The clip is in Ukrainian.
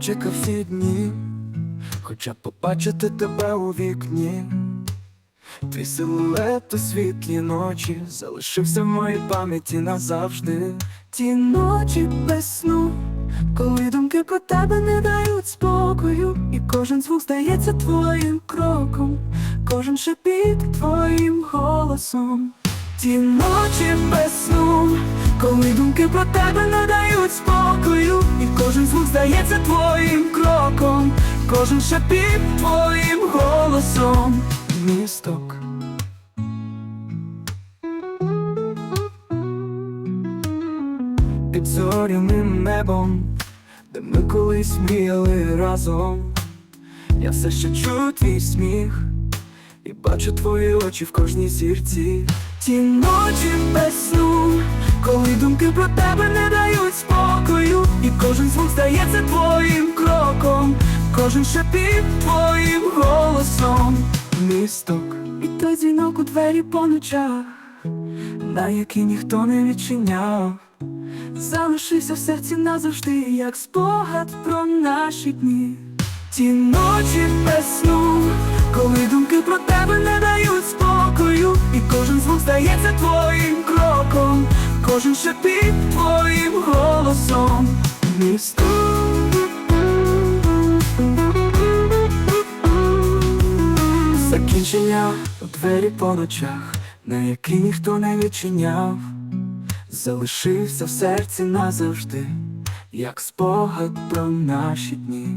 чекав всі дні, хоча б побачити тебе у вікні. Твій силует у світлі ночі залишився в моїй пам'яті назавжди. Ті ночі без сну, коли думки про тебе не дають спокою, і кожен звук здається твоїм кроком, кожен шепіт твоїм голосом. Ті ночі без сну, коли думки про тебе не дають спокою, і кожен звук здається твоїм кожен шепіт твоїм голосом. Місток. Під зоряним небом, де ми колись мріяли разом. Я все ще чую твій сміх і бачу твої очі в кожній зірці. Ті ночі без сну, коли думки про тебе не дають спокою, і кожен звук здається твоїм кожен шепіт твоїм голосом. Місток і той дзвінок у двері по ночах, на який ніхто не відчиняв. Залишився в серці назавжди, як спогад про наші дні. Ті ночі без сну, коли думки про тебе не дають спокою, і кожен звук здається твоїм кроком, кожен шепіт твоїм голосом. Місто. Закінчення у двері по ночах, на які ніхто не відчиняв. Залишився в серці назавжди, як спогад про наші дні.